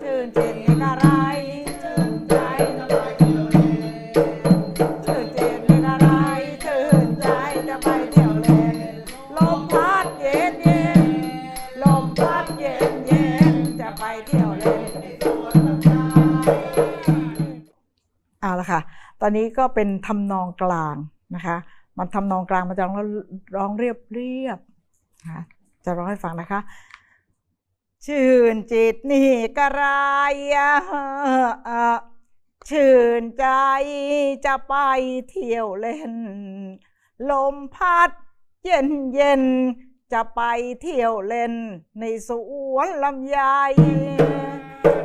ชื่นจิตนี่กะไรชื่นใจจะไปเที่ยวเล่นชื่นจิตนี่กะไรชื่นใจจะไปเที่ยวเล่นลมพัดเย็นเย็นลมพัดเย็นเย็นจะไปเที่ยวเล่นเอาละค่ะ ตอนนี้ก็เป็นทำนองกลางนะคะ มันทำนองกลางมันจะร้องร้องเรียบเรียบๆนะคะจะร้องให้ฟังนะคะ ชื่นจิตนี่กระไรชื่นใจจะไปเที่ยวเล่น ลมพัดเย็นเย็นจะไปเที่ยวเล่น ในสวนลำไย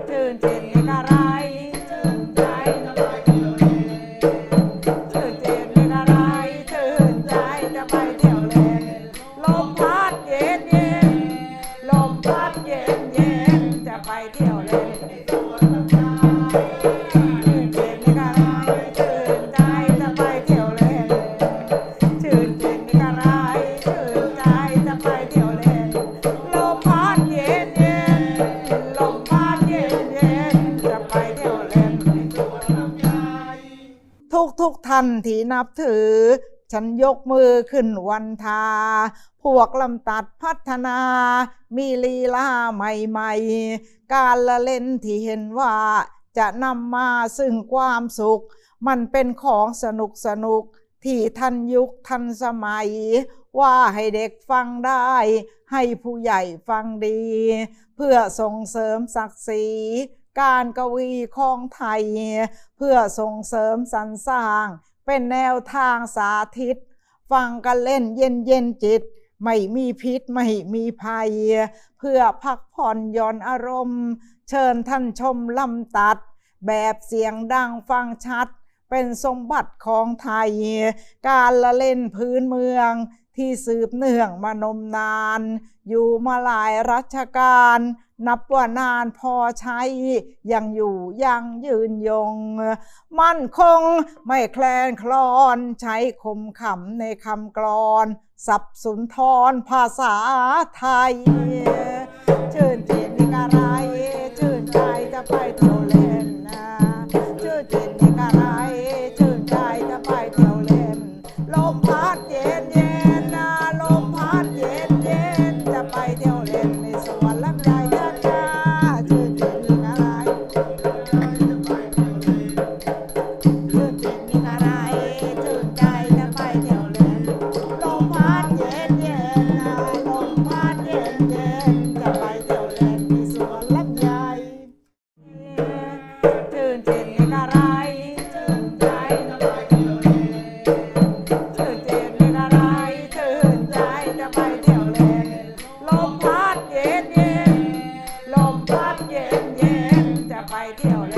ชื่นจิตนี่กระไร ทุกท่านที่นับถือ ฉันยกมือขึ้นวันทา พวกลำตัดพัฒนา มีลีลาใหม่ๆ การละเล่นที่เห็นว่าจะนำมาซึ่งความสุข มันเป็นของสนุกสนุกที่ทันยุคทันสมัย ว่าให้เด็กฟังได้ ให้ผู้ใหญ่ฟังดี เพื่อส่งเสริมศักดิ์ศรี การกวีของไทย เพื่อส่งเสริมสรรสร้าง เป็นแนวทางสาธิต ฟังกันเล่นเย็นเย็นจิต ไม่มีพิษไม่มีภัย เพื่อพักผ่อนย่อนอารมณ์ เชิญท่านชมลำตัด แบบเสียงดังฟังชัด เป็นสมบัติของไทย การละเล่นพื้นเมืองที่สืบเนื่องมานมนาน อยู่มาหลายรัชกาล นับว่านานพอใช้ ยังอยู่ยังยืนยง มั่นคงไม่แคลนคลอนใช้คมขำในคำกรอนสับสุนทรภาษาไทยชื่นจิตนิกอะไรชื่นใจจะไปเทียว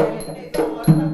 Thank you.